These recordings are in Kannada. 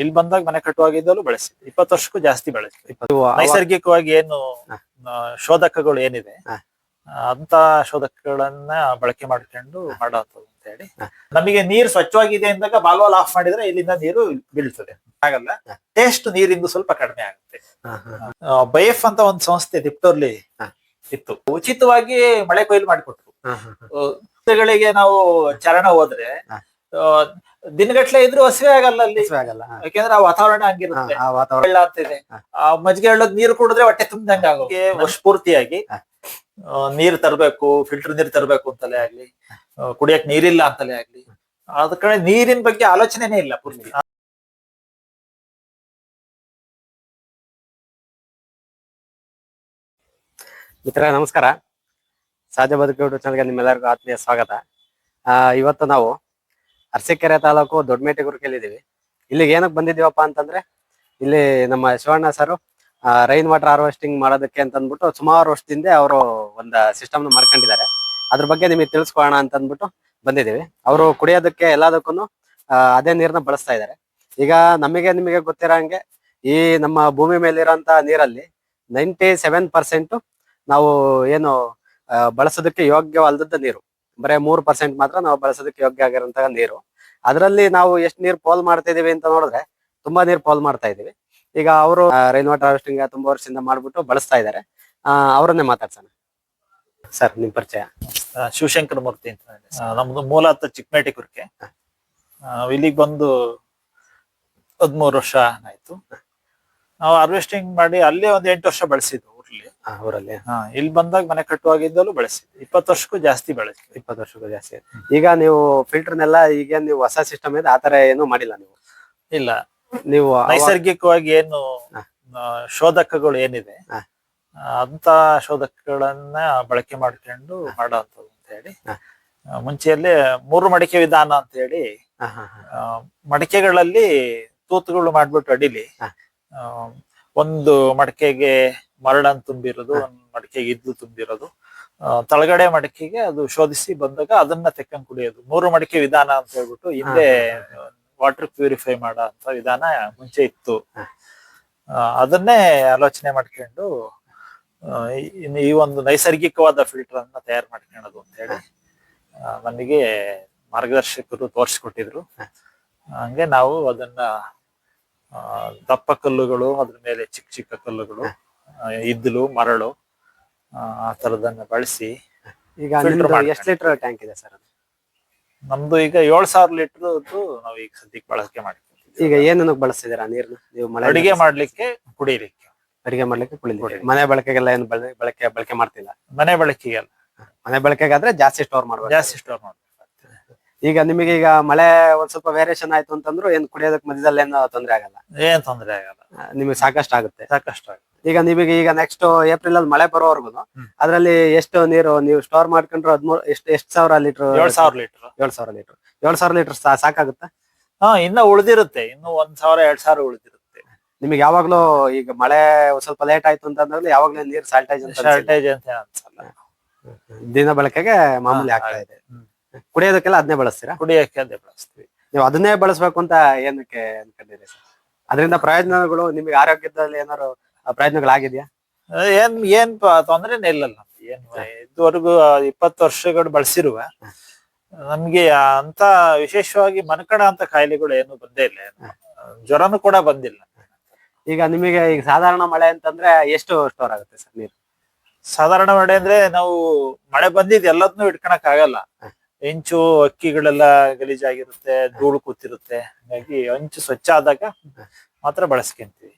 ಇಲ್ಲಿ ಬಂದಾಗ ಮನೆ ಕಟ್ಟುವಾಗಿದ್ದಲ್ಲೂ ಬಳಸಿ ಇಪ್ಪತ್ತು ವರ್ಷಕ್ಕೂ ಜಾಸ್ತಿ ಬಳಸಿ ಇಪ್ಪತ್ತು ನೈಸರ್ಗಿಕವಾಗಿ ಏನು. ಶೋಧಕಗಳು ಏನಿದೆ ಅಂತ ಶೋಧಕಗಳನ್ನ ಬಳಕೆ ಮಾಡ್ಕೊಂಡು ಮಾಡುವಂಥದ್ದು ಅಂತ ಹೇಳಿ. ನಮಗೆ ನೀರು ಸ್ವಚ್ಛವಾಗಿದೆ ಅಂದಾಗ ಬಾಲ್ವಾಲ್ ಆಫ್ ಮಾಡಿದ್ರೆ ಇಲ್ಲಿಂದ ನೀರು ಬೀಳ್ತದೆ. ಆಗಲ್ಲ ಟೇಸ್ಟ್ ನೀರಿಂದು ಸ್ವಲ್ಪ ಕಡಿಮೆ ಆಗುತ್ತೆ. ಬೈಎಫ್ ಅಂತ ಒಂದು ಸಂಸ್ಥೆ ದಿಪ್ಟೋರ್ಲಿ ಇತ್ತು. ಉಚಿತವಾಗಿ ಮಳೆ ಕೊಯ್ಲು ಮಾಡಿಕೊಟ್ರು. ನಾವು ಚರಣ ಹೋದ್ರೆ ದಿನಗಟ್ಲೆ ಇದ್ರು ಹಸಿವೆ ಆಗಲ್ಲ ಅಲ್ಲಿ. ಆಗಲ್ಲ ಹಾ. ಯಾಕೆಂದ್ರೆ ಆ ವಾತಾವರಣ ಹಂಗಿರುತ್ತೆ. ಆ ವಾತಾವರಣ. ಬೆಳ್ಳ ಆ ಮಜ್ಜಿಗೆ ಹಳ್ಳದ ನೀರು ಕುಡಿದ್ರೆ ಹೊಟ್ಟೆ ತುಂಬ್ದಂಗೆ ಆಗೋಕೆ ವರ್ಷಪೂರ್ತಿಯಾಗಿ ಪೂರ್ತಿಯಾಗಿ ಆ, ನೀರ್ ತರಬೇಕು ಫಿಲ್ಟರ್ ನೀರ್ ತರಬೇಕು ಅಂತಲೇ ಆಗ್ಲಿ ಆ, ಕುಡಿಯಕ್ ನೀರಿಲ್ಲ ಅಂತಲೇ ಆಗ್ಲಿ. ಅದ ಕಡೆ ನೀರಿನ ಬಗ್ಗೆ ಆಲೋಚನೆನೇ ಇಲ್ಲ ಪೂರ್ತಿ. ಮಿತ್ರ ನಮಸ್ಕಾರ. ಸಹಜ ಬದುಕು ಯೂಟ್ಯೂಬ್ ಚಾನಲ್ಗೆ ನಿಮ್ಮೆಲ್ಲರಿಗೂ ಆತ್ಮೀಯ ಸ್ವಾಗತ. ಆ, ಇವತ್ತು ನಾವು ಅರಸೀಕೆರೆ ತಾಲೂಕು ದೊಡ್ಡಮೇಟೆಗುರ್ಕೆಲ್ಲಿದ್ದೀವಿ ಇಲ್ಲಿಗೆ ಏನಕ್ಕೆ ಬಂದಿದ್ದೀವಪ್ಪ ಅಂತಂದ್ರೆ, ಇಲ್ಲಿ ನಮ್ಮ Shivanna sir rain water harvesting ಮಾಡೋದಕ್ಕೆ ಅಂತ ಅಂದ್ಬಿಟ್ಟು ಸುಮಾರು ವರ್ಷದಿಂದ ಅವರು ಒಂದು ಸಿಸ್ಟಮ್ನ ಮಾಡ್ಕೊಂಡಿದ್ದಾರೆ. ಅದ್ರ ಬಗ್ಗೆ ನಿಮಗೆ ತಿಳಿಸ್ಕೊಳ್ಳೋಣ ಅಂತ ಅಂದ್ಬಿಟ್ಟು ಬಂದಿದ್ದೀವಿ. ಅವರು ಕುಡಿಯೋದಕ್ಕೆ ಎಲ್ಲದಕ್ಕೂ ಅದೇ ನೀರನ್ನ ಬಳಸ್ತಾ ಇದ್ದಾರೆ. ಈಗ ನಮಗೆ ನಿಮಗೆ ಗೊತ್ತಿರೋ ಹಂಗೆ ಈ ನಮ್ಮ ಭೂಮಿ ಮೇಲಿರೋಂಥ ನೀರಲ್ಲಿ ನೈಂಟಿ ಸೆವೆನ್ ಪರ್ಸೆಂಟ್ ನಾವು ಏನು ಬಳಸೋದಕ್ಕೆ ಯೋಗ್ಯವಲ್ಲದ ನೀರು. ಬರೇ ಮೂರು ಪರ್ಸೆಂಟ್ ಮಾತ್ರ ನಾವು ಬಳಸೋದಕ್ಕೆ ಯೋಗ್ಯ ಆಗಿರುವಂತಹ ನೀರು. ಅದರಲ್ಲಿ ನಾವು ಎಷ್ಟು ನೀರು ಪೋಲ್ ಮಾಡ್ತಾ ಇದೀವಿ ಅಂತ ನೋಡಿದ್ರೆ ತುಂಬಾ ನೀರು ಪೋಲ್ ಮಾಡ್ತಾ ಇದೀವಿ. ಈಗ ಅವರು ರೈನ್ ವಾಟರ್ ಹಾರ್ವೆಸ್ಟಿಂಗ್ ತುಂಬಾ ವರ್ಷದಿಂದ ಮಾಡ್ಬಿಟ್ಟು ಬಳಸ್ತಾ ಇದ್ದಾರೆ ಅವರನ್ನೇ ಮಾತಾಡ್ಸೋಣ. ಸರ್ ನಿಮ್ ಪರಿಚಯ. ಶಿವಶಂಕರ್ ಮೂರ್ತಿ ಅಂತ ನಮ್ದು ಮೂಲ ಚಿಕ್ಕಮೇಟಿ ಕುರ್ಕೆ. ಇಲ್ಲಿಗೆ ಬಂದು ಹದ್ಮೂರು ವರ್ಷ ಆಯ್ತು. ನಾವು ಹಾರ್ವೆಸ್ಟಿಂಗ್ ಮಾಡಿ ಅಲ್ಲೇ ಒಂದ್ ಎಂಟು ವರ್ಷ ಬಳಸಿದ್ವು. ಊರಲ್ಲಿ. ಹಾ ಇಲ್ಲಿ ಬಂದಾಗ ಮನೆ ಕಟ್ಟುವಾಗಿದ್ದಲ್ಲೂ ಬಳಸಿದ್ವಿ ಇಪ್ಪತ್ತು ವರ್ಷಕ್ಕೂ ಜಾಸ್ತಿ ಬೆಳೆಸಿ. ಇಪ್ಪತ್ತು ವರ್ಷಕ್ಕೂ ಜಾಸ್ತಿ. ಈಗ ನೀವು ಫಿಲ್ಟರ್ನೆಲ್ಲ ಈಗ ನೀವು ಹೊಸ ಸಿಸ್ಟಮ್ ಇದೆ ಆತರ ಏನು ಮಾಡಿಲ್ಲ ನೀವು? ಇಲ್ಲ. ನೀವು ನೈಸರ್ಗಿಕವಾಗಿ ಏನು ಹ. ಆ, ಶೋಧಕಗಳು ಏನಿದೆ ಹ. ಅಂತ ಶೋಧಕಗಳನ್ನ ಬಳಕೆ ಮಾಡ್ಕೊಂಡು ಮಾಡುವಂಥದ್ದು ಅಂತ ಹೇಳಿ. ಮುಂಚೆಯಲ್ಲಿ ಆ, ಮುಂಚೆಯಲ್ಲೇ ಮೂರು ಮಡಿಕೆ ವಿಧಾನ ಅಂತ ಹೇಳಿ ಹಾ, ಹಾ, ಹಾ. ಆ, ಮಡಿಕೆಗಳಲ್ಲಿ ತೂತುಗಳು ಮಾಡ್ಬಿಟ್ಟು ಅಡಿಲಿ ಹ. ಆ, ಒಂದು ಮಡಕೆಗೆ ಮರಳನ್ ತುಂಬಿರೋದು ಒಂದು ಮಡಕೆಗೆ ಇದ್ಲು ತುಂಬಿರೋದು. ತಳಗಡೆ ಮಡಕೆಗೆ ಅದು ಶೋಧಿಸಿ ಬಂದಾಗ ಅದನ್ನ ತೆಕ್ಕಂಗ್ ಕುಡಿಯೋದು. ಮೂರು ಮಡಿಕೆ ವಿಧಾನ ಅಂತ ಹೇಳ್ಬಿಟ್ಟು ಹಿಂದೆ ವಾಟರ್ ಪ್ಯೂರಿಫೈ ಮಾಡೋ ಅಂತ ವಿಧಾನ ಮುಂಚೆ ಇತ್ತು. ಅದನ್ನೇ ಆಲೋಚನೆ ಮಾಡ್ಕೊಂಡು ಈ- ಒಂದು ನೈಸರ್ಗಿಕವಾದ ಫಿಲ್ಟರ್ ಅನ್ನ ತಯಾರು ಮಾಡ್ಕೊಳ್ಳೋದು ಅಂತ ಹೇಳಿ ನಮಗೆ ಮಾರ್ಗದರ್ಶಕರು ತೋರಿಸ್ಕೊಟ್ಟಿದ್ರು. ಹಂಗೆ ನಾವು ಅದನ್ನ ದಪ್ಪ ಕಲ್ಲುಗಳು ಅದ್ರ ಮೇಲೆ ಚಿಕ್ಕ ಚಿಕ್ಕ ಕಲ್ಲುಗಳು ಆ, ಇದ್ದಲು ಮರಳು ಆ, ತರದನ್ನ ಬಳಸಿ ಈಗ. ಎಷ್ಟು ಲೀಟರ್ ಟ್ಯಾಂಕ್ ಇದೆ ಸರ್ ನಮ್ದು ಈಗ ಏಳ್ ಸಾವಿರ ಲೀಟರ್ ನಾವು ಈಗ ಸದ್ಯಕ್ಕೆ ಬಳಕೆ ಮಾಡ್ತೀವಿ ಈಗ ಏನಕ್ಕೆ ಬಳಸ್ತಿದ್ದೀರಾ ನೀರ್ನ? ನೀವು ಮಳೆ ಅಡಿಗೆ ಮಾಡ್ಲಿಕ್ಕೆ ಕುಡಿಲಿಕ್ಕೆ. ಅಡಿಗೆ ಮಾಡ್ಲಿಕ್ಕೆ ಕುಡಿಲಿಕ್ಕೆ. ಮನೆ ಬಳಕೆಗೆಲ್ಲ ಏನು ಬಳ- ಬಳಕೆ ಬಳಕೆ ಮಾಡ್ತಿಲ್ಲ? ಮನೆ ಬಳಕೆಗೆ ಅಲ್ಲ ಮನೆ ಬಳಕೆಗಾದ್ರೆ ಜಾಸ್ತಿ ಸ್ಟೋರ್ ಮಾಡ್ಬೇಕು. ಜಾಸ್ತಿ ಸ್ಟೋರ್ ಮಾಡ್ಬೇಕು. ಈಗ ನಿಮಗೆ ಈಗ ಮಳೆ ಒಂದ್ ಸ್ವಲ್ಪ ವೇರಿಯೇಷನ್ ಆಯ್ತು ಅಂತಂದ್ರು ಏನ್ ಕುಡಿಯೋದಕ್ ಮಧ್ಯದಲ್ಲಿ ಏನು ತೊಂದ್ರೆ ಆಗಲ್ಲ. ಏನ್ ತೊಂದ್ರೆ ಆಗಲ್ಲ. ನಿಮಗೆ ಸಾಕಷ್ಟು ಆಗುತ್ತೆ. ಸಾಕಷ್ಟು ಆಗುತ್ತೆ. ಈಗ ನಿಮಗೆ ಈಗ ನೆಕ್ಸ್ಟ್ ಏಪ್ರಿಲ್ ಅಲ್ಲಿ ಮಳೆ ಬರೋವರೆಗೂ ಅದರಲ್ಲಿ ಎಷ್ಟು ನೀರು ನೀವು ಸ್ಟೋರ್ ಮಾಡ್ಕೊಂಡ್ರು ಹದಿಮೂರು ಎಷ್ಟು ಎಷ್ಟು ಸಾವಿರ ಲೀಟರ್? ಏಳ್ ಸಾವಿರ ಲೀಟರ್. ಏಳ್ ಸಾವಿರ ಲೀಟರ್. ಏಳ್ ಸಾವಿರ ಲೀಟರ್ ಸಾಕಾಗುತ್ತಾ? ಹಾ ಇನ್ನ ಉಳಿದಿರುತ್ತೆ. ಇನ್ನು ಒಂದ್ ಸಾವಿರ ಎರಡ್ ಸಾವಿರ ಉಳಿದಿರುತ್ತೆ. ನಿಮಗೆ ಯಾವಾಗ್ಲೂ ಈಗ ಮಳೆ ಒಂದ್ ಸ್ವಲ್ಪ ಲೇಟ್ ಆಯ್ತು ಅಂತಂದ್ರೆ ಯಾವಾಗ್ಲೂ ನೀರ್ ಅಂತ. ಶಾರ್ಟೇಜ್ ಅಂತ ಅನ್ಸಲ್ಲ. ದಿನ ಬಳಕೆಗೆ ಮಾಮೂಲಿ ಆಗ್ತಾ ಇದೆ. ಕುಡಿಯೋದಕ್ಕೆಲ್ಲ ಅದನ್ನೇ ಬಳಸ್ತೀರಾ? ಕುಡಿಯಕ್ಕೆ ಅದೇ ಬಳಸ್ತೀವಿ. ನೀವು ಅದನ್ನೇ ಬಳಸ್ಬೇಕು ಅಂತ ಏನಕ್ಕೆ ಅನ್ಕೊಂಡಿರಿ ಸರ್? ಅದರಿಂದ ಪ್ರಯೋಜನಗಳು ನಿಮಗೆ ಆರೋಗ್ಯದಲ್ಲಿ ಏನಾದ್ರು ಪ್ರಯೋಜನಗಳಾಗಿದ್ಯಾ? ಏನ್ ಏನ್ ತೊಂದ್ರೆ ತೊಂದ್ರೆನೇ ಇಲ್ಲಲ್ಲ. ನಮ್ಗೆ. ಏನ್ ಇದುವರೆಗೂ ಇಪ್ಪತ್ತು ವರ್ಷಗಳು ಬಳಸಿರುವ ನಮ್ಗೆ ಅಂತ ವಿಶೇಷವಾಗಿ ಮನಕಣ ಅಂತ ಕಾಯಿಲೆಗಳು ಏನು ಬಂದೇ ಇಲ್ಲ. ಜ್ವರನು ಕೂಡ ಬಂದಿಲ್ಲ. ಈಗ ನಿಮಗೆ ಈಗ ಸಾಧಾರಣ ಮಳೆ ಅಂತಂದ್ರೆ ಎಷ್ಟು ಸ್ಟೋರ್ ಆಗುತ್ತೆ ಸರ್ ನೀರು? ಸಾಧಾರಣ ಮಳೆ ಅಂದ್ರೆ ನಾವು ಮಳೆ ಬಂದಿದ್ ಎಲ್ಲದನ್ನೂ ಇಟ್ಕೊಳಕ್ ಆಗಲ್ಲ ಹೆಂಚು ಅಕ್ಕಿಗಳೆಲ್ಲ ಗಲೀಜಾಗಿರುತ್ತೆ ಧೂಳು ಕೂತಿರುತ್ತೆ. ಹಾಗಾಗಿ ಹಂಚು ಸ್ವಚ್ಛ ಆದಾಗ ಮಾತ್ರ ಬಳಸ್ಕೊಂತೀವಿ.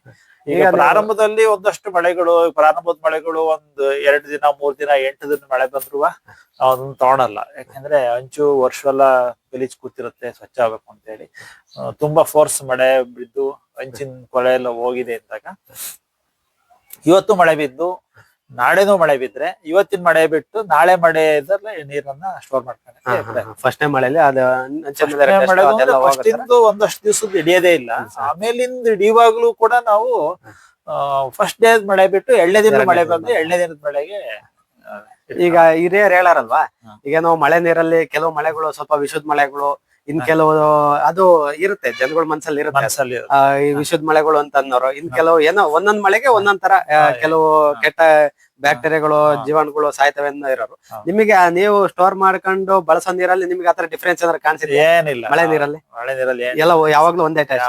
ಈಗ ಪ್ರಾರಂಭದಲ್ಲಿ ಒಂದಷ್ಟು ಮಳೆಗಳು ಪ್ರಾರಂಭದ ಮಳೆಗಳು ಒಂದ್ ಎರಡು ದಿನ ಮೂರ್ ದಿನ ಎಂಟು ದಿನ ಮಳೆ ಬಂದ್ರು ಅದನ್ನ ತಗೊಳಲ್ಲ. ಯಾಕಂದ್ರೆ ಹಂಚು ವರ್ಷವೆಲ್ಲ ಗಲೀಜ್ ಕೂತಿರುತ್ತೆ ಸ್ವಚ್ಛ ಆಗ್ಬೇಕು ಅಂತ ಹೇಳಿ. ತುಂಬಾ ಫೋರ್ಸ್ ಮಳೆ ಬಿದ್ದು ಹಂಚಿನ ಕೊಳೆ ಎಲ್ಲ ಹೋಗಿದೆ ಅಂದಾಗ ಇವತ್ತು ಮಳೆ ಬಿದ್ದು ನಾಳೆನೂ ಮಳೆ ಬಿದ್ರೆ ಇವತ್ತಿನ ಮಳೆ ಬಿಟ್ಟು ನಾಳೆ ಮಳೆ ಇದ್ರೆ ನೀರನ್ನ ಸ್ಟೋರ್ ಮಾಡ್ಕೊಂಡು ಫಸ್ಟ್ ಮಳೆಯಲ್ಲಿ ಅದು ಒಂದಷ್ಟು ದಿವಸದ ಹಿಡಿಯೋದೇ ಇಲ್ಲ. ಆಮೇಲಿಂದ ಹಿಡಿಯುವಾಗ್ಲೂ ಕೂಡ ನಾವು ಫಸ್ಟ್ ಡೇ ಮಳೆ ಬಿಟ್ಟು ಎಳ್ಳೆ ದಿನ ಮಳೆ ಬಂದ್ರೆ ಎಳ್ಳೆ ದಿನದ ಮಳೆಗೆ ಈಗ ಹಿರಿಯರು ಹೇಳಾರಲ್ವಾ. ಈಗ ನಾವು ಮಳೆ ನೀರಲ್ಲಿ ಕೆಲವು ಮಳೆಗಳು ಸ್ವಲ್ಪ ವಿಶುದ್ಧ ಮಳೆಗಳು ಇನ್ ಕೆಲವು ಅದು ಇರುತ್ತೆ ಜನಗಳ ಮನ್ಸಲ್ಲಿ ಇರುತ್ತೆ. ಈ ವಿಶುದ್ಧ ಮಳೆಗಳು ಅಂತ ಅನ್ನೋರು. ಇನ್ ಕೆಲವು ಏನೋ ಒಂದೊಂದ್ ಮಳೆಗೆ ಒಂದೊಂದ್ ತರ ಕೆಲವು ಕೆಟ್ಟ ಬ್ಯಾಕ್ಟೀರಿಯಾಗಳು ಜೀವಾಣುಗಳು ಸಾಯ್ತವೆ ಅನ್ನೋ ಇರೋರು. ನಿಮಗೆ ಆ ನೀವು ಸ್ಟೋರ್ ಮಾಡ್ಕೊಂಡು ಬಳಸೋ ನೀರಲ್ಲಿ ನಿಮಗೆ ಆತರ ಡಿಫ್ರೆನ್ಸ್ ಏನಾದ್ರು ಕಾಣಿಸಿದೆ ಏನಿಲ್ಲ. ಮಳೆ ನೀರಲ್ಲಿ? ಮಳೆ ನೀರಲ್ಲಿ ಎಲ್ಲ ಯಾವಾಗ್ಲೂ ಒಂದೇ ಟೈಪ್.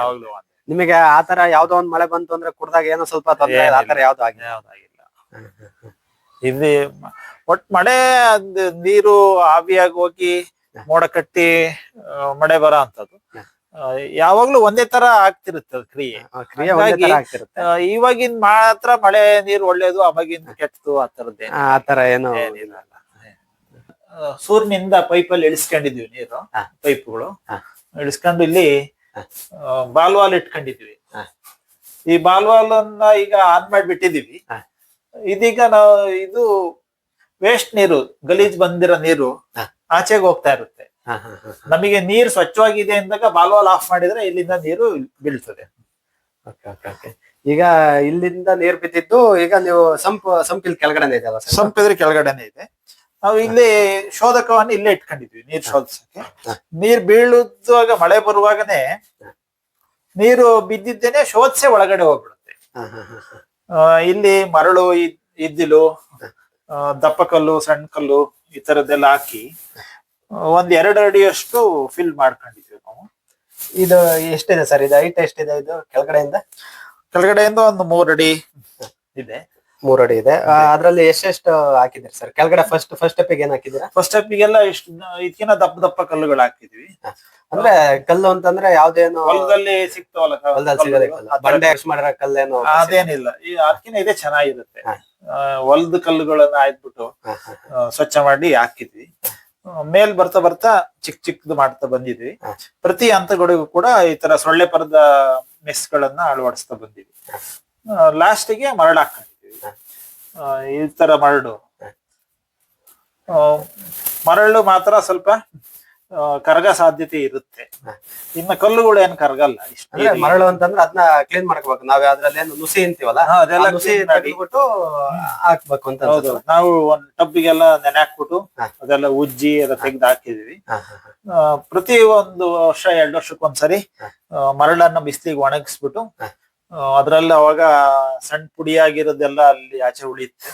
ನಿಮಗೆ ಆತರ ಯಾವ್ದೋ ಒಂದ್ ಮಳೆ ಬಂತು ಅಂದ್ರೆ ಕುಡ್ದಾಗ ಏನೋ ಸ್ವಲ್ಪ ತೊಂದರೆ. ಆತರ ಯಾವ್ದು ಆಗಿಲ್ಲ. ಇಲ್ಲಿ ಒಟ್ ಮಳೆ ನೀರು ಆವಿಯಾಗಿ ಹೋಗಿ ಮೋಡ ಕಟ್ಟಿ ಮಳೆ ಬರೋ ಅಂತದ್ದು ಯಾವಾಗ್ಲೂ ಒಂದೇ ತರ ಆಗ್ತಿರುತ್ತೆ ಕ್ರಿಯೆ ಇವಾಗಿನ್ ಮಾತ್ರ ಮಳೆ ನೀರು ಒಳ್ಳೇದು ಅವಾಗಿನ್ ಕೆಟ್ಟದು ಆ ತರದ್ದೇ ಆ, ಆತರ ಏನು ಸೂರ್ಯನಿಂದ ಪೈಪ್ ಅಲ್ಲಿ ಪೈಪಲ್ಲಿ ಇಳಿಸ್ಕೊಂಡಿದ್ವಿ ನೀರು. ಪೈಪ್ಗಳು. ಇಳಿಸ್ಕೊಂಡು ಇಲ್ಲಿ ಬಾಲ್ವಾಲ್ ಇಟ್ಕೊಂಡಿದ್ವಿ. ಈ ಬಾಲ್ವಾಲ್ ಅನ್ನ ಈಗ ಆನ್ ಮಾಡಿಬಿಟ್ಟಿದೀವಿ. ಇದೀಗ ನಾವು ಇದು ವೇಸ್ಟ್ ನೀರು ಗಲೀಜ್ ಬಂದಿರೋ ನೀರು. ಆಚೆಗೆ ಹೋಗ್ತಾ ಇರುತ್ತೆ. ನಮಗೆ ನೀರು ಸ್ವಚ್ಛವಾಗಿದೆ ಅಂದಾಗ ಬಾಲ್ವಾಲ್ ಆಫ್ ಮಾಡಿದ್ರೆ ಇಲ್ಲಿಂದ ನೀರು ಬೀಳ್ತದೆ. ಈಗ ಇಲ್ಲಿಂದ ನೀರು ಬಿದ್ದಿದ್ದು ಈಗ ನೀವು ಸಂಪ್ ಸಂಪಿಲ್ ಕೆಳಗಡೆ ಇದೆಯಲ್ಲ ಸರ್? ಸಂಪಿದ್ರೆ ಕೆಳಗಡೆನೆ ಇದೆ. ನಾವು ಇಲ್ಲಿ ಶೋಧಕವನ್ನು ಇಲ್ಲೇ ಇಟ್ಕೊಂಡಿದ್ವಿ ನೀರ್ ಶೋಧಿಸಕ್ಕೆ. ನೀರ್ ಬೀಳುದಾಗ ಮಳೆ ಬರುವಾಗನೇ ನೀರು ಬಿದ್ದಿದ್ದೇನೆ ಶೋಧಿಸೆ ಒಳಗಡೆ ಹೋಗ್ಬಿಡುತ್ತೆ. ಇಲ್ಲಿ ಮರಳು ಇದ್- ಇದ್ದಿಲು ದಪ್ಪ ಕಲ್ಲು ಸಣ್ಣ ಕಲ್ಲು ಈ ತರದ್ದೆಲ್ಲ ಹಾಕಿ ಒಂದ್ ಎರಡು ಅಡಿಯಷ್ಟು ಫಿಲ್ ಮಾಡ್ಕೊಂಡಿದ್ವಿ ನಾವು. ಇದು ಎಷ್ಟಿದೆ ಸರ್? ಇದು ಹೈಟ್ ಎಷ್ಟಿದೆ ಇದು ಕೆಳಗಡೆಯಿಂದ? ಕೆಳಗಡೆಯಿಂದ ಒಂದು ಮೂರ್ ಅಡಿ ಇದೆ. ಮೂರ್ ಅಡಿ ಇದೆ. ಆ, ಅದ್ರಲ್ಲಿ ಎಷ್ಟೆಷ್ಟು ಹಾಕಿದಿರಿ ಸರ್? ಕೆಳಗಡೆ ಫಸ್ಟ್ ಫಸ್ಟ್ ಸ್ಟೆಪ್ ಏನ್ ಹಾಕಿದಿರಾ ಫಸ್ಟ್ ಸ್ಟೆಪ್ಗೆಲ್ಲ ಇಷ್ಟು ಇದಕ್ಕಿಂತ ದಪ್ಪ ದಪ್ಪ ಕಲ್ಲುಗಳು ಹಾಕಿದ್ವಿ ಅಂದ್ರೆ ಕಲ್ಲು ಅಂತಂದ್ರೆ ಯಾವ್ದೇನು ಹೊಲದಲ್ಲಿ ಸಿಗ್ತಾವಲ್ಲ ಹೊಲದಲ್ಲಿ ಸಿಗೋದೇ ಕಲ್ಲು. ಬಂಡೆ ಯೂಸ್ ಮಾಡಿರೋ ಕಲ್ಲೇನು ಅದೇನಿಲ್ಲ. ಈ ಅದಕ್ಕಿಂತ ಇದೆ ಚೆನ್ನಾಗಿರುತ್ತೆ. ಹಾ. ಆ, ಹೊಲದ ಕಲ್ಲುಗಳನ್ನ ಆಯ್ದ್ಬಿಟ್ಟು ಸ್ವಚ್ಛ ಮಾಡಿ ಹಾಕಿದ್ವಿ. ಮೇಲ್ ಬರ್ತಾ ಬರ್ತಾ ಚಿಕ್ಕ ಚಿಕ್ಕದು ಮಾಡ್ತಾ ಬಂದಿದ್ವಿ. ಪ್ರತಿ ಹಂತಗಳಿಗೂ ಕೂಡ ಈ ತರ ಸೊಳ್ಳೆ ಪರದ ಮೆಸ್ಗಳನ್ನ ಅಳವಡಿಸ್ತಾ ಬಂದಿದ್ವಿ. ಲಾಸ್ಟಿಗೆ ಮರಳು ಹಾಕೊಂಡಿದ್ವಿ ಈ ತರ ಮರಳು. ಮರಳು ಮಾತ್ರ ಸ್ವಲ್ಪ ಕರಗ ಸಾಧ್ಯತೆ ಇರುತ್ತೆ. ಇನ್ನ ಕಲ್ಲುಗಳು ಏನ್ ಕರಗಲ್ಲ ಅಂದ್ರೆ ಮರಳು ಅಂತಂದ್ರೆ ಅದನ್ನ ಕ್ಲೀನ್ ಮಾಡ್ಕೋಬೇಕು. ನಾವ್ ಅದ್ರಲ್ಲಿ ಏನು ನುಸಿ ಅಂತೀವಲ್ಲ ಅದೆಲ್ಲ ನುಸಿ clean ಹಾಕ್ಬೇಕು ಅಂತ ಹೌದು. ನಾವು ಒಂದ್ ಟಬ್ಬಿಗೆಲ್ಲ ನೆನೆ ಹಾಕ್ಬಿಟ್ಟು. ಅದೆಲ್ಲ ಉಜ್ಜಿ ಅದ ತೆಗ್ದು ಹಾಕಿದ್ವಿ. ಪ್ರತಿ ಒಂದು ವರ್ಷ ಎರಡು ವರ್ಷಕ್ಕೊಂದ್ಸರಿ. ಮರಳನ್ನ ಬಿಸಿಲಿಗೆ ಒಣಗಿಸ್ಬಿಟ್ಟು. ಅದ್ರಲ್ಲಿ ಅವಾಗ ಸಣ್ಣ ಪುಡಿಯಾಗಿರೋದೆಲ್ಲ ಅಲ್ಲಿ ಆಚೆ ಉಳಿಯುತ್ತೆ.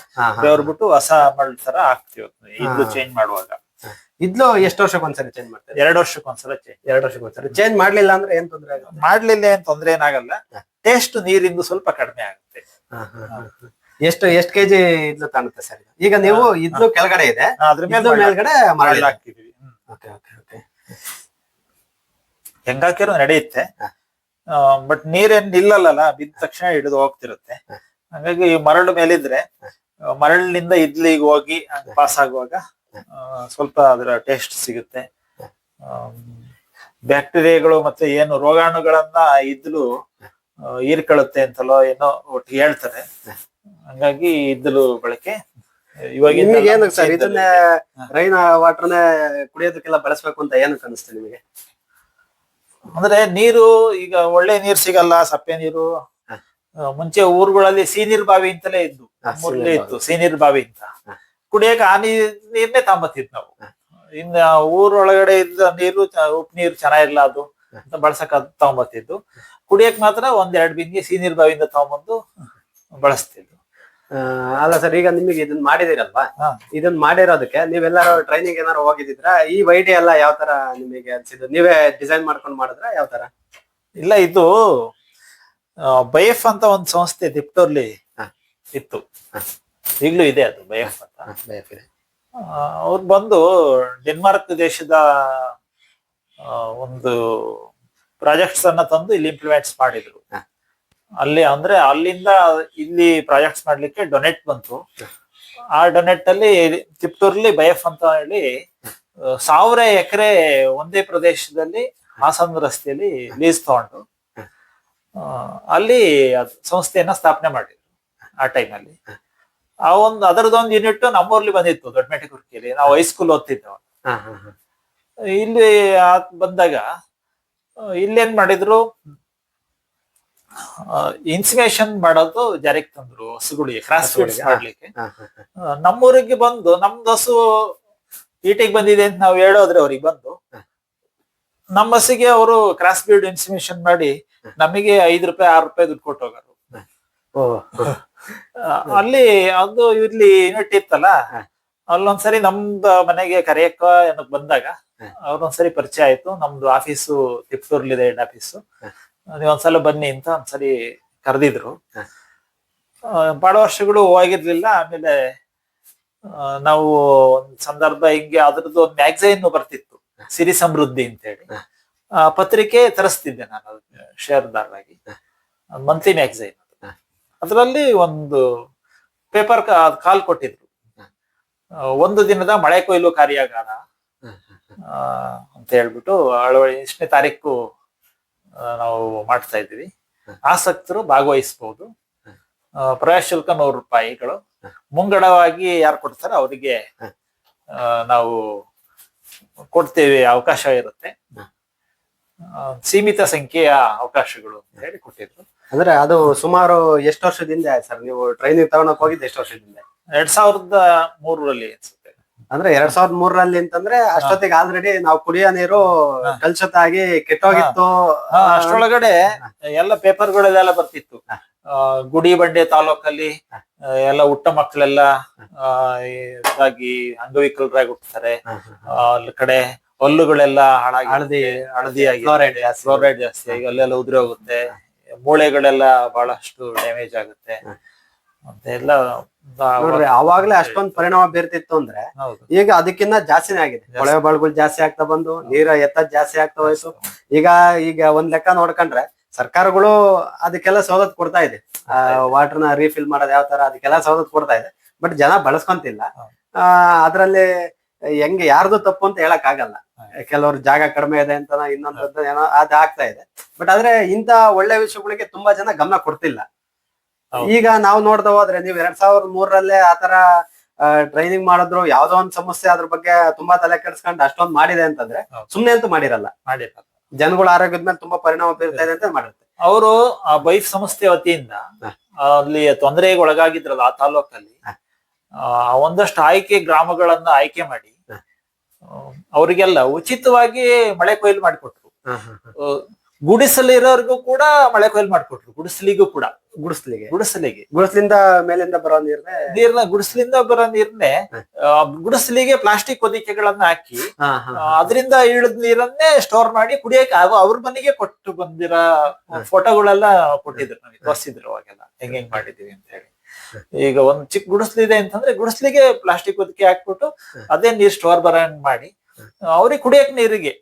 ಬಿಟ್ಟು. ಹೊಸ ಮರಳು ತರ ಹಾಕ್ತಿವಿ. ಇದು ಚೇಂಜ್ ಮಾಡುವಾಗ. ಇದ್ಲು ಎಷ್ಟು ವರ್ಷಕ್ಕೆ ಒಂದ್ಸರಿ ಚೇಂಜ್ ಮಾಡ್ತಾರೆ? ಎರಡು ವರ್ಷಕ್ಕೊಂದ್ಸಲ ಚೇಂಜ್ ಎರಡು ವರ್ಷಕ್ಕೆ ಒಂದ್ಸರಿ. ಚೇಂಜ್ ಮಾಡ್ಲಿಲ್ಲ ಅಂದ್ರೆ ಏನ್ ತೊಂದ್ರೆ ಆಗಲ್ಲ ಮಾಡ್ಲಿಲ್ಲ ಏನ್ ತೊಂದ್ರೆ ಏನಾಗಲ್ಲ. ಟೇಸ್ಟ್ ನೀರಿಂದು ಸ್ವಲ್ಪ ಕಡಿಮೆ ಆಗುತ್ತೆ. ಎಷ್ಟು ಎಷ್ಟು ಕೆಜಿ ಇದ್ಲು ತಾಣುತ್ತೆ ಸರ್ ಈಗ ನೀವು ಇದ್ಲು ಕೆಳಗಡೆ ಇದೆ. ಅದ್ರ ಮೇಲೆ ಮೇಲ್ಗಡೆ ಮರಳು ಹಾಕ್ತಿದೀವಿ. Okay okay okay. ಹೆಂಗ್ ನಡೆಯುತ್ತೆ. ಬಟ್ ನೀರೇನ್ ನಿಲ್ಲಲ್ಲ ಬಿದ್ದ ತಕ್ಷಣ ಹಿಡಿದು ಹೋಗ್ತಿರುತ್ತೆ. ಹಂಗಾಗಿ ಮರಳು ಮೇಲಿದ್ರೆ ಮರಳಿನಿಂದ ಇದ್ಲಿಗೆ ಹೋಗಿ ಪಾಸ್ ಆಗುವಾಗ ಸ್ವಲ್ಪ ಅದರ ಟೇಸ್ಟ್ ಸಿಗುತ್ತೆ. ಬ್ಯಾಕ್ಟೀರಿಯಾಗಳು ಮತ್ತೆ ಏನು ರೋಗಾಣುಗಳನ್ನ ಇದ್ಲು ಹೀರ್ಕೊಳ್ಳುತ್ತೆ ಅಂತಲೋ ಏನೋ ಒಟ್ಟಿಗೆ ಹೇಳ್ತಾರೆ. ಹಂಗಾಗಿ ಇದ್ದಲು ಬಳಕೆ. ಇವಾಗ ಏನು ಸರ್ ಇದನ್ನೇ ರೈನ್ ವಾಟರ್ನೇ ಕುಡಿಯೋದಕ್ಕೆಲ್ಲ ಬಳಸ್ಬೇಕು ಅಂತ ಏನಕ್ಕೆ ಅನಿಸ್ತು ನಿಮಗೆ? ಅಂದ್ರೆ ನೀರು ಈಗ ಒಳ್ಳೆ ನೀರ್ ಸಿಗಲ್ಲ ಸಪ್ಪೆ ನೀರು. ಮುಂಚೆ ಊರುಗಳಲ್ಲಿ ಸೀನೀರ್ ಬಾವಿ ಅಂತಲೇ ಇದ್ದು. ಇತ್ತು ಸೀನೀರ್ ಬಾವಿ ಅಂತ. ಕುಡಿಯಕ್ಕೆ ಆ ನೀರ್ ನೀರ್ನೇ ತಾಂಬತ್ತಿದ್ ನಾವು. ಇನ್ನ ಊರೊಳಗಡೆ ಇದ್ದ ನೀರು ಉಪ್ ನೀರು ಚೆನ್ನಾಗಿಲ್ಲ ಅದು ಅಂತ ಬಳಸಕ್ ತಗೊಂಬತ್ತಿದ್ದು ಕುಡಿಯಕ್ ಮಾತ್ರ ಒಂದ್ ಎರಡ್ ಬಿಂದಿಗೆ ಸೀನೀರ್ ಬಾವಿಯಿಂದ ತಗೊಂಬಂದು ಬಳಸ್ತಿದ್ದು. ಅಲ್ಲ ಸರ್ ಈಗ ನಿಮಗೆ ಇದನ್ನ ಮಾಡಿದಿರಲ್ವಾ? ಇದನ್ ಇದನ್ನ ಮಾಡಿರೋದಕ್ಕೆ ನೀವೆಲ್ಲಾರು ಟ್ರೈನಿಂಗ್ ಏನಾರು ಹೋಗಿದ್ರ ಈ ವೈಡಿ ಎಲ್ಲ ಯಾವ ತರ ನಿಮಗೆ ಅನ್ಸಿದ್ದು? ನೀವೇ ಡಿಸೈನ್ ಮಾಡ್ಕೊಂಡು ಮಾಡಿದ್ರ? ಯಾವ ತರ? ಇಲ್ಲ ಇದು ಬೈಫ್ ಅಂತ ಒಂದು ಸಂಸ್ಥೆ ದಿಪ್ಟೋರ್ಲಿ. ಇತ್ತು. ಈಗ್ಲೂ ಇದೆ ಅದು ಬೈಎಫ್ ಅಂತ. ಅವ್ರು ಬಂದು ಡೆನ್ಮಾರ್ಕ್ ದೇಶದ ಒಂದು ಪ್ರಾಜೆಕ್ಟ್ಸ್ ಅನ್ನ ತಂದು ಇಲ್ಲಿ ಇಂಪ್ಲಿಮೆಂಟ್ಸ್ ಮಾಡಿದ್ರು. ಅಲ್ಲಿ ಅಂದ್ರೆ ಅಲ್ಲಿಂದ ಇಲ್ಲಿ ಪ್ರಾಜೆಕ್ಟ್ಸ್ ಮಾಡ್ಲಿಕ್ಕೆ ಡೊನೆಟ್ ಬಂತು. ಆ ಡೊನೆಟ್ ಅಲ್ಲಿ ತಿಪ್ಟೂರ್ಲಿ ಬೈಎಫ್ ಅಂತ ಹೇಳಿ ಸಾವಿರ ಎಕರೆ ಒಂದೇ ಪ್ರದೇಶದಲ್ಲಿ ಹಾಸನ ರಸ್ತೆಯಲ್ಲಿ ಲೀಸ್ ತಗೊಂಡು ಅಲ್ಲಿ ಸಂಸ್ಥೆಯನ್ನ ಸ್ಥಾಪನೆ ಮಾಡಿದ್ರು ಆ ಟೈಮಲ್ಲಿ ಆ ಒಂದು ಅದರದೊಂದು ಯೂನಿಟ್ ನಮ್ಮೂರ್ಲಿ ಬಂದಿತ್ತು ದೊಡ್ಡಮೇಟೆ ಕುರ್ಕಿಯಲ್ಲಿ ನಾವು ಹೈಸ್ಕೂಲ್ ಓದ್ತಿದ್ದೆವು. ಇಲ್ಲಿ ಬಂದಾಗ ಇಲ್ಲೇನ್ ಮಾಡಿದ್ರು? ಇನ್ಸಿಮೇಷನ್ ಮಾಡೋದು ಜಾರಿಗೆ ತಂದ್ರು ಹಸುಗಳಿಗೆ ಕ್ರಾಸ್ ಫೀಡ್ಸ್ ಮಾಡ್ಲಿಕ್ಕೆ. ನಮ್ಮೂರಿಗೆ ಬಂದು ನಮ್ದು ಹಸು ಈಟಿಗೆ ಬಂದಿದೆ ಅಂತ ನಾವು ಹೇಳೋದ್ರೆ ಅವ್ರಿಗೆ ಬಂದು ನಮ್ಮ ಹಸಿಗೆ ಅವರು ಕ್ರಾಸ್ ಬೀಡ್ ಇನ್ಸಿಮೇಷನ್ ಮಾಡಿ ನಮಗೆ ಐದು ರೂಪಾಯಿ ಆರು ರೂಪಾಯಿ ದುಡ್ಡು ಕೊಟ್ಟು ಹೋಗೋರು. ಅಲ್ಲಿ ಅದು ಇಲ್ಲಿ ಯೂನಿಟ್ ಇತ್ತಲ್ಲ. ಅಲ್ಲೊಂದ್ಸರಿ ನಮ್ದು ಮನೆಗೆ ಕರೆಯಕ್ಕ ಏನಕ್ ಬಂದಾಗ. ಅವ್ರೊಂದ್ಸರಿ ಪರಿಚಯ ಆಯ್ತು. ನಮ್ದು ಆಫೀಸು ತಿಪ್ಟೂರ್ಲಿದೆ ಹೆಡ್ ಆಫೀಸು ನೀವೊಂದ್ಸಲ ನೀವ್ ಬನ್ನಿ ಅಂತ ಒಂದ್ಸರಿ ಕರೆದಿದ್ರು. ಬಹಳ ವರ್ಷಗಳು ಹೋಗಿರ್ಲಿಲ್ಲ ಆಮೇಲೆ ನಾವು ಒಂದ್ ಸಂದರ್ಭ ಹಿಂಗೆ ಅದ್ರದ್ದು ಒಂದ್ ಮ್ಯಾಗ್ಝೈನ್ ಬರ್ತಿತ್ತು ಸಿರಿ ಸಮೃದ್ಧಿ ಅಂತ ಹೇಳಿ ಆ, ಪತ್ರಿಕೆ ತರಿಸ್ತಿದ್ದೆ ನಾನು ಶೇರ್ದಾರರಾಗಿ ಮಂತ್ಲಿ ಮ್ಯಾಗಝೈನ್. ಅದರಲ್ಲಿ ಒಂದು ಪೇಪರ್ ಕಾಲ್ ಕೊಟ್ಟಿದ್ರು. ಒಂದು ದಿನದ ಮಳೆ ಕೊಯ್ಲು ಕಾರ್ಯಾಗಾರ. ಅಂತ ಹೇಳ್ಬಿಟ್ಟು ಅಳವಡಿ ಇಷ್ಟನೇ ತಾರೀಕು ನಾವು ಮಾಡ್ತಾ ಇದ್ದೀವಿ. ಆಸಕ್ತರು ಭಾಗವಹಿಸಬಹುದು. ಪ್ರವೇಶ ಶುಲ್ಕ ನೂರು ರೂಪಾಯಿಗಳು. ಮುಂಗಡವಾಗಿ ಯಾರು ಕೊಡ್ತಾರೋ ಅವರಿಗೆ ನಾವು ಕೊಡ್ತೇವೆ ಅವಕಾಶ ಇರುತ್ತೆ. ಸೀಮಿತ ಸಂಖ್ಯೆಯ ಅವಕಾಶಗಳು ಅಂತ ಹೇಳಿ ಕೊಟ್ಟಿದ್ರು. ಅಂದ್ರೆ ಅದು ಸುಮಾರು ಎಷ್ಟು ವರ್ಷದಿಂದ ಆಯ್ತು ಸರ್? ನೀವು ಟ್ರೈನಿಂಗ್ ತಗೊಳಕ್ ಹೋಗಿದ್ದು ಎಷ್ಟು ವರ್ಷದಿಂದ ಎರಡ್ ಸಾವಿರದ ಮೂರರಲ್ಲಿ ಅನ್ಸುತ್ತೆ ಅಂದ್ರೆ ಎರಡ್ ಸಾವಿರದ ಮೂರರಲ್ಲಿ ಅಂತಂದ್ರೆ ಅಷ್ಟೊತ್ತಿಗೆ ಆಲ್ರೆಡಿ ನಾವು ಕುಡಿಯೋ ನೀರು ಕಲ್ಸತ್ತಾಗಿ ಆಗಿ ಕೆಟ್ಟೋಗಿತ್ತು ಅಷ್ಟೊಳಗಡೆ ಎಲ್ಲ ಎಲ್ಲ ಪೇಪರ್ಗಳೆಲ್ಲ ಬರ್ತಿತ್ತು. ಗುಡಿ ಬಂಡೆ ತಾಲೂಕಲ್ಲಿ ಎಲ್ಲ ಹುಟ್ಟ ಮಕ್ಕಳೆಲ್ಲ ಇದಾಗಿ ಅಂಗವಿಕಲರಾಗಿ ಹುಟ್ಟುತ್ತಾರೆ ಕಡೆ ಹಲ್ಲುಗಳೆಲ್ಲ ಹಾಳಾಗಿ ಹಳದಿ ಹಳದಿ ಆಗಿ. ಫ್ಲೋರೈಡ್ ಜಾಸ್ತಿ. ಆಗಿ ಅಲ್ಲೆಲ್ಲ ಉದುರಿ ಹೋಗುತ್ತೆ. ಮೂಳೆಗಳೆಲ್ಲ ಬಹಳಷ್ಟು ಡ್ಯಾಮೇಜ್ ಆಗುತ್ತೆ. ಮತ್ತೆ ಎಲ್ಲ ನೋಡ್ರಿ ಅವಾಗ್ಲೇ ಅಷ್ಟೊಂದ್ ಪರಿಣಾಮ ಬೀರ್ತಿತ್ತು ಅಂದ್ರೆ ಈಗ ಅದಕ್ಕಿಂತ ಜಾಸ್ತಿನೇ ಆಗಿದೆ. ಮೊಳೆ ಕೊಳವೆ ಬಾಳ್ಗಳು ಜಾಸ್ತಿ ಆಗ್ತಾ ಬಂದು ನೀರ ಎತ್ತ ಜಾಸ್ತಿ ಆಗ್ತಾ ಹೋಯ್ತು. ಈಗ ಈಗ ಒಂದ್ ಲೆಕ್ಕ ನೋಡ್ಕೊಂಡ್ರೆ ಸರ್ಕಾರಗಳು ಅದಕ್ಕೆಲ್ಲ ಸವಲತ್ತು ಕೊಡ್ತಾ ಇದೆ. ವಾಟರ್ನ ರೀಫಿಲ್ ಮಾಡೋದು ಯಾವ ತರ ಅದಕ್ಕೆಲ್ಲ ಸವಲತ್ತು ಕೊಡ್ತಾ ಇದೆ. ಬಟ್ ಜನ ಬಳಸ್ಕೊಂತಿಲ್ಲ. ಆ ಅದ್ರಲ್ಲಿ ಹೆಂಗೆ ಯಾರ್ದು ತಪ್ಪು ಅಂತ ಹೇಳಕ್ ಆಗಲ್ಲ ಕೆಲವರು ಕೆಲವ್ರು ಜಾಗ ಕಡಿಮೆ ಇದೆ ಅಂತ ಇನ್ನೊಂದು ಏನೋ ಅದ್ ಆಗ್ತಾ ಇದೆ. ಬಟ್ ಆದ್ರೆ ಇಂತ ಒಳ್ಳೆ ವಿಷಯಗಳಿಗೆ ತುಂಬಾ ಜನ ಗಮನ ಕೊಡ್ತಿಲ್ಲ. ಈಗ ನಾವು ನೋಡ್ದ ಹೋದ್ರೆ ನೀವು ಎರಡ್ ಸಾವಿರದ ಮೂರರಲ್ಲೇ ಆತರ ಟ್ರೈನಿಂಗ್ ಮಾಡಿದ್ರು ಯಾವ್ದೋ ಒಂದ್ ಸಮಸ್ಯೆ ಅದ್ರ ಬಗ್ಗೆ ತುಂಬಾ ತಲೆ ಕೆಡಿಸ್ಕೊಂಡು ಅಷ್ಟೊಂದ್ ಮಾಡಿದೆ ಅಂತಂದ್ರೆ. ಸುಮ್ನೆ ಅಂತೂ ಮಾಡಿರಲ್ಲ. ಮಾಡಿರಲ್ಲ ಜನಗಳ ಆರೋಗ್ಯದ ಮೇಲೆ ತುಂಬಾ ಪರಿಣಾಮ ಬೀರ್ತಾ ಇದೆ ಅಂತ ಮಾಡಿರ್ತಾರೆ ಅವರು ಆ ಬೈಫ್ ಸಂಸ್ಥೆ ವತಿಯಿಂದ ಅಲ್ಲಿ ತೊಂದರೆಗೆ ಒಳಗಾಗಿದ್ರಲ್ಲ ಆ ತಾಲೂಕಲ್ಲಿ ಒಂದಷ್ಟು ಆಯ್ಕೆ ಗ್ರಾಮಗಳನ್ನ ಆಯ್ಕೆ ಮಾಡಿ ಅವರಿಗೆಲ್ಲ ಉಚಿತವಾಗಿ ಮಳೆ ಕೊಯ್ಲು ಮಾಡಿಕೊಟ್ರು. ಗುಡಿಸಲಿರೋರ್ಗೂ ಕೂಡ ಮಳೆ ಕೊಯ್ಲು ಮಾಡ್ಕೊಟ್ರು ಗುಡಿಸಲಿಗೂ ಕೂಡ. ಗುಡಿಸ್ಲಿಗೆ. ಗುಡಿಸಲಿಗೆ. ಗುಡಿಸ್ಲಿಂದ ಮೇಲಿಂದ ಬರೋ ನೀರ್ನೆ? ನೀರ್ನ ಗುಡಿಸಲಿಂದ ಬರೋ ನೀರ್ನೆ ಗುಡಿಸಲಿಗೆ ಪ್ಲಾಸ್ಟಿಕ್ ಹೊದಿಕೆಗಳನ್ನ ಹಾಕಿ ಅದರಿಂದ ಇಳಿದ ನೀರನ್ನೇ ಸ್ಟೋರ್ ಮಾಡಿ ಕುಡಿಯಕ್ಕೆ ಅವ- ಅವ್ರ ಮನೆಗೆ ಕೊಟ್ಟು ಬಂದಿರೋ ಫೋಟೋಗಳೆಲ್ಲ ಕೊಟ್ಟಿದ್ರು ನಮಗೆ ತೋರಿಸಿದ್ರು ಅವಾಗೆಲ್ಲ. ಹೆಂಗ್ ಹೆಂಗ್ ಮಾಡಿದೀವಿ ಅಂತ ಹೇಳಿ. ಈಗ ಒಂದ್ ಚಿಕ್ಕ ಗುಡಿಸ್ಲಿದೆ ಅಂತಂದ್ರೆ ಗುಡಿಸ್ಲಿಗೆ ಪ್ಲಾಸ್ಟಿಕ್ ಹೊದಿಕೆ ಹಾಕ್ಬಿಟ್ಟು ಅದೇ ನೀರ್ ಸ್ಟೋರ್ ಬರ ಮಾಡಿ ಅವ್ರಿಗೆ ಕುಡಿಯಕ್ ನೀರಿಗೆ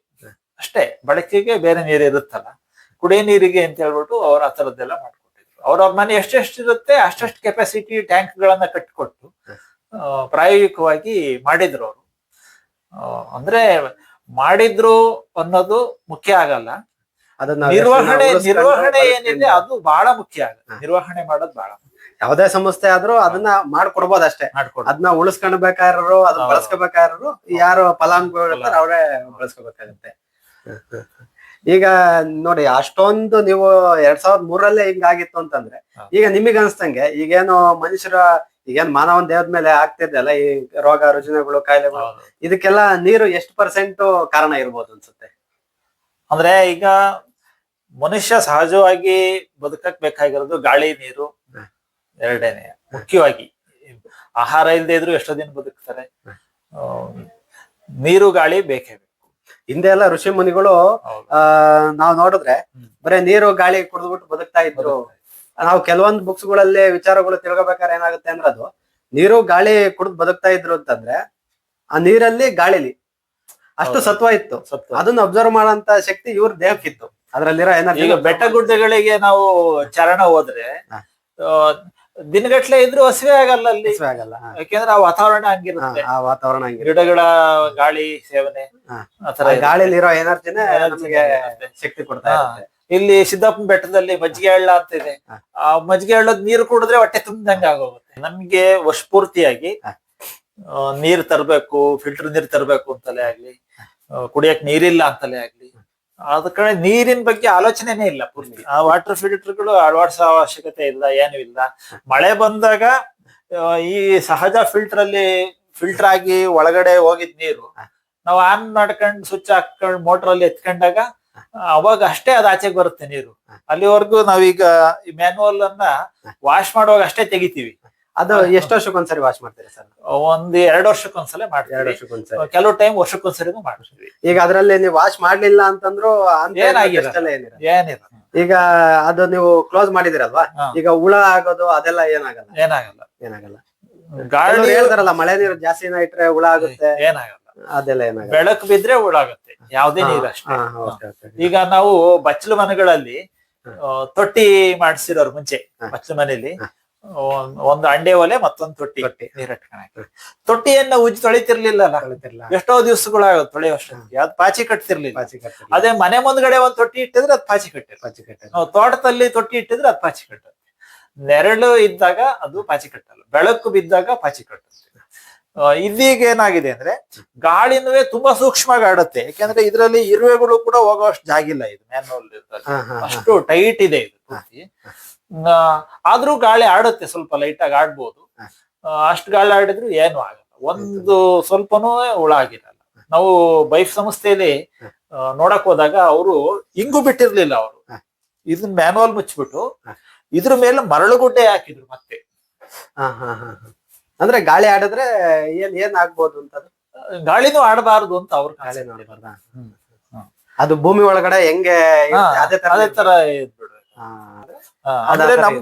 ಅಷ್ಟೇ ಬಳಕೆಗೆ ಬೇರೆ ನೀರು ಇರುತ್ತಲ್ಲ ಕುಡಿಯೋ ನೀರಿಗೆ ಅಂತ ಹೇಳ್ಬಿಟ್ಟು ಅವ್ರ ಆ ಥರದ್ದೆಲ್ಲ ಮಾಡ್ಕೊಟ್ಟಿದ್ರು. ಅವ್ರವ್ರ ಮನೆ ಎಷ್ಟೆಷ್ಟಿರುತ್ತೆ ಅಷ್ಟೆಷ್ಟು ಕೆಪಾಸಿಟಿ ಟ್ಯಾಂಕ್ ಗಳನ್ನ ಕಟ್ಟಿಕೊಟ್ಟು ಆ, ಪ್ರಾಯೋಗಿಕವಾಗಿ ಮಾಡಿದ್ರು ಅವರು. ಅಂದ್ರೆ ಮಾಡಿದ್ರು ಅನ್ನೋದು ಮುಖ್ಯ ಆಗಲ್ಲ. ಅದನ್ನ ನಿರ್ವಹಣೆ ನಿರ್ವಹಣೆ ಏನಿದೆ ಅದು ಬಹಳ ಮುಖ್ಯ ಆಗುತ್ತೆ. ನಿರ್ವಹಣೆ ಮಾಡೋದು ಬಹಳ ಯಾವುದೇ ಸಂಸ್ಥೆ ಆದ್ರೂ ಅದನ್ನ ಮಾಡ್ಕೊಡ್ಬೋದು ಅಷ್ಟೇ. ಮಾಡ್ಕೊಡು ಅದನ್ನ ಉಳಿಸ್ಕೊಳ್ಬೇಕಾದ್ರು ಅದನ್ನ ಹೌದು. ಬಳಸ್ಕೋಬೇಕಾದ್ರು ಯಾರು ಫಲಾನುಭವಿಗಳು ಅವರೇ ಬಳಸ್ಕೋಬೇಕಾಗತ್ತೆ. ಈಗ ನೋಡಿ ಅಷ್ಟೊಂದು ನೀವು ಎರಡ್ ಸಾವಿರದ ಮೂರಲ್ಲೇ ಹಿಂಗಾಗಿತ್ತು ಅಂತಂದ್ರೆ ಈಗ ನಿಮಗೆ ಅನ್ಸ್ತಂಗೆ ಈಗೇನು ಮನುಷ್ಯರ ಈಗೇನ್ ಮಾನವನ ದೇಹದ ಮೇಲೆ ಆಗ್ತಿದ್ದಲ್ಲ ಈ ರೋಗ ರುಜಿನಗಳು ಕಾಯಿಲೆಗಳು. ಇದಕ್ಕೆಲ್ಲ ನೀರು ಎಷ್ಟು ಪರ್ಸೆಂಟ್ ಕಾರಣ ಇರ್ಬೋದು ಅನ್ಸುತ್ತೆ? ಅಂದ್ರೆ ಈಗ ಮನುಷ್ಯ ಸಹಜವಾಗಿ ಬದುಕಕ್ ಬೇಕಾಗಿರೋದು ಗಾಳಿ ನೀರು ಎರಡನೇ. ಮುಖ್ಯವಾಗಿ ಆಹಾರ ಇಲ್ಲದೆ ಇದ್ರು ಎಷ್ಟೋ ದಿನ ಬದುಕ್ತಾರೆ. ನೀರು ಗಾಳಿ ಬೇಕೇ ಬೇಕು. ಹಿಂದೆ ಎಲ್ಲ ಋಷಿ ಮುನಿಗಳು. ಆ ನಾವ್ ನೋಡಿದ್ರೆ ಬರೀ ನೀರು ಗಾಳಿ ಕುಡಿದ್ಬಿಟ್ಟು ಬದುಕ್ತಾ ಇದ್ರು ನಾವು ಕೆಲವೊಂದ್ ಬುಕ್ಸ್ಗಳಲ್ಲಿ ವಿಚಾರಗಳು ತಿಳ್ಕೊಬೇಕಾದ್ರೆ ಏನಾಗುತ್ತೆ ಅಂದ್ರೆ ಅದು ನೀರು ಗಾಳಿ ಕುಡಿದು ಬದುಕ್ತಾ ಇದ್ರು ಅಂತಂದ್ರೆ ಆ ನೀರಲ್ಲಿ ಗಾಳಿಲಿ ಅಷ್ಟು. ಸತ್ವ ಇತ್ತು. ಅದನ್ನ ಅಬ್ಸರ್ವ್ ಮಾಡೋಂತ ಶಕ್ತಿ ಇವ್ರ ದೇಹಕ್ಕಿತ್ತು ಅದ್ರಲ್ಲಿರೋ ಏನಾದ್ರು ಈಗ ಬೆಟ್ಟ ಗುಡ್ಡಗಳಿಗೆ ನಾವು ಚರಣ ಹೋದ್ರೆ ದಿನಗಟ್ಲೆ ಇದ್ರೂ ಹಸಿವೆ ಆಗಲ್ಲ ಅಲ್ಲಿ. ಆಗಲ್ಲ ಹಾ. ಯಾಕೆಂದ್ರೆ ಆ ವಾತಾವರಣ ಹಂಗಿರುತ್ತೆ. ಆ ವಾತಾವರಣ ಗಿಡಗಳ ಗಾಳಿ ಸೇವನೆ ಹ. ಆತರ ಆ ಇರುತ್ತೆ. ಗಾಳಿಲಿರೋ ಎನರ್ಜಿನೇ ನಮಗೆ ಶಕ್ತಿ ಕೊಡ್ತಾ ಇರುತ್ತೆ. ಇಲ್ಲಿ ಸಿದ್ದಪ್ಪನ ಬೆಟ್ಟದಲ್ಲಿ ಮಜ್ಜಿಗೆ ಹಳ್ಳ ಅಂತ ಇದೆ. ಹ. ಆ ಮಜ್ಜಿಗೆ ಹಳ್ಳದ ನೀರು ಕುಡಿದ್ರೆ ಹೊಟ್ಟೆ ತುಂಬಿದಂಗೆ ಆಗೋಗುತ್ತೆ. ನಮ್ಗೆ ವರ್ಷಪೂರ್ತಿಯಾಗಿ ಪೂರ್ತಿಯಾಗಿ ಆ, ನೀರ್ ತರಬೇಕು ಫಿಲ್ಟರ್ ನೀರ್ ತರಬೇಕು ಅಂತಲೇ ಆಗ್ಲಿ ಆ, ಕುಡಿಯಕ್ ನೀರಿಲ್ಲ ಅಂತಲೇ ಆಗ್ಲಿ ಅದ ಕಡೆ ನೀರಿನ ಬಗ್ಗೆ ಆಲೋಚನೆನೇ ಇಲ್ಲ ಪೂರ್ತಿ. ಆ ವಾಟರ್ ಫಿಲ್ಟರ್ಗಳು ಅಳವಡಿಸೋ ಅವಶ್ಯಕತೆ ಇಲ್ಲ ಏನು ಇಲ್ಲ. ಮಳೆ ಬಂದಾಗ ಈ ಸಹಜ ಫಿಲ್ಟರ್ ಅಲ್ಲಿ ಫಿಲ್ಟರ್ ಆಗಿ ಒಳಗಡೆ ಹೋಗಿದ್ ನೀರು ನಾವು ಆನ್ ಮಾಡ್ಕೊಂಡು ಸ್ವಿಚ್ ಹಾಕೊಂಡ್ ಮೋಟರ್ ಅಲ್ಲಿ ಎತ್ಕೊಂಡಾಗ ಅವಾಗ ಅಷ್ಟೇ ಅದ್ ಆಚೆಗೆ ಬರುತ್ತೆ ನೀರು. ಅಲ್ಲಿವರೆಗೂ ನಾವೀಗ ಈ ಮ್ಯಾನುವಲ್ ಅನ್ನ ವಾಶ್ ಮಾಡುವಾಗ ಅಷ್ಟೇ ತೆಗಿತೀವಿ. ಅದು ಎಷ್ಟು ವರ್ಷಕ್ಕೊಂದ್ಸರಿ ವಾಶ್ ಮಾಡ್ತೀರಾ ಸರ್? ಒಂದ್ ಎರಡು ವರ್ಷಕ್ಕೊಂದ್ಸಲ ಎರಡು ಮಾಡ್ತೀವಿ ವರ್ಷಕ್ಕೊಂದ್ಸರಿ ಕೆಲವು ಟೈಮ್ ವರ್ಷಕ್ಕೊಂದ್ಸರಿ ಮಾಡ್ತೀವಿ. ಈಗ ಅದ್ರಲ್ಲಿ ನೀವು ವಾಶ್ ಮಾಡ್ಲಿಲ್ಲ ಅಂತಂದ್ರು ಏನಿಲ್ಲ. ಈಗ ಅದು ನೀವು ಕ್ಲೋಸ್ ಮಾಡಿದಿರಲ್ವಾ ಈಗ ಹುಳ ಆಗೋದು ಅದೆಲ್ಲ ಏನಾಗಲ್ಲ. ಏನಾಗಲ್ಲ. ಏನಾಗಲ್ಲ. ಗಾಳಿ ಹೇಳ್ತಾರಲ್ಲ ಮಳೆ ನೀರು ಜಾಸ್ತಿ ಇಟ್ರೆ ಹುಳ ಆಗುತ್ತೆ. ಏನಾಗಲ್ಲ. ಅದೆಲ್ಲ ಏನಾಗಲ್ಲ. ಬೆಳಕು ಬಿದ್ರೆ ಉಳಾಗುತ್ತೆ ಯಾವ್ದೇ ನೀರು ಅಷ್ಟೇ. ಈಗ ನಾವು ಬಚ್ಚಲು ಮನೆಗಳಲ್ಲಿ ತೊಟ್ಟಿ ಮಾಡಿಸಿರೋರು ಮುಂಚೆ ಬಚ್ಚಲು ಮನೆಯಲ್ಲಿ. ಒಂದ್- ಅಂಡೆ ಒಲೆ ಮತ್ತೊಂದು ತೊಟ್ಟಿ. ತೊಟ್ಟಿ. ತೊಟ್ಟಿಯನ್ನ ಉಜ್ಜಿ ತೊಳಿತಿರ್ಲಿಲ್ಲ. ಎಷ್ಟೋ ದಿವಸಗಳಾಗ ತೊಳೆಯುವಷ್ಟು ಅದ್ ಪಾಚಿ ಕಟ್ತಿರ್ಲಿಲ್ಲ. ಪಾಚಿ ಕಟ್ಟ ಅದೇ ಮನೆ ಮುಂದ್ಗಡೆ ಒಂದ್ ತೊಟ್ಟಿ ಇಟ್ಟಿದ್ರೆ ಅದ್ ಪಾಚಿ ಕಟ್ಟಿ ಪಾಚಿ ಕಟ್ಟ ನಾವು ತೋಟದಲ್ಲಿ ತೊಟ್ಟಿ ಇಟ್ಟಿದ್ರೆ ಅದ್ ಪಾಚಿ ಕಟ್ಟುತ್ತೆ. ನೆರಳು ಇದ್ದಾಗ ಅದು ಪಾಚಿ ಕಟ್ಟಲ್ಲ. ಬೆಳಕು ಬಿದ್ದಾಗ ಪಾಚಿ ಕಟ್ಟುತ್ತೆ. ಇದೀಗ ಏನಾಗಿದೆ ಅಂದ್ರೆ ಗಾಳಿನೂ ತುಂಬಾ ಸೂಕ್ಷ್ಮವಾಗಿ ಆಡುತ್ತೆ. ಯಾಕೆಂದ್ರೆ ಇದರಲ್ಲಿ ಇರುವೆಗಳು ಕೂಡ ಹೋಗುವಷ್ಟು ಜಾಗಿಲ್ಲ ಇದು ಮ್ಯಾನ್ವಲ್. ಅಷ್ಟು ಟೈಟ್ ಇದೆ ಇದು ಆದ್ರೂ ಗಾಳಿ ಆಡುತ್ತೆ ಸ್ವಲ್ಪ ಲೈಟ್ ಆಗಿ ಆಡ್ಬೋದು. ಅಷ್ಟು ಗಾಳಿ ಆಡಿದ್ರು ಏನು ಆಗಲ್ಲ. ಒಂದು ಸ್ವಲ್ಪನೂ ಹುಳ ಆಗಿರಲ್ಲ ನಾವು ಬೈಫ್ ಸಂಸ್ಥೆಯಲ್ಲಿ ನೋಡಕ್ ಹೋದಾಗ ಅವರು ಹಿಂಗು ಬಿಟ್ಟಿರ್ಲಿಲ್ಲ ಅವರು. ಇದನ್ನ ಮ್ಯಾನುವಲ್ ಮುಚ್ಚಿಬಿಟ್ಟು. ಇದ್ರ ಮೇಲೆ ಮರಳುಗುಡ್ಡೆ ಹಾಕಿದ್ರು ಮತ್ತೆ. ಅಂದ್ರೆ ಗಾಳಿ ಆಡಿದ್ರೆ ಏನ್ ಏನ್ ಆಗ್ಬೋದು ಅಂತ ಅದು? ಗಾಳಿನೂ ಆಡಬಾರದು ಅಂತ ಅವ್ರ ಗಾಳಿ ನೋಡ್ಬಾರ್ದಾ? ಅದು ಭೂಮಿ ಒಳಗಡೆ ಹೆಂಗೆ ಇರುತ್ತೆ, ಅದೇ ತರ ಅದೇ ತರ ಹಾ. ಅದ್ ಆ ಅಂದ್ರೆ ತರ ನಮ್ದು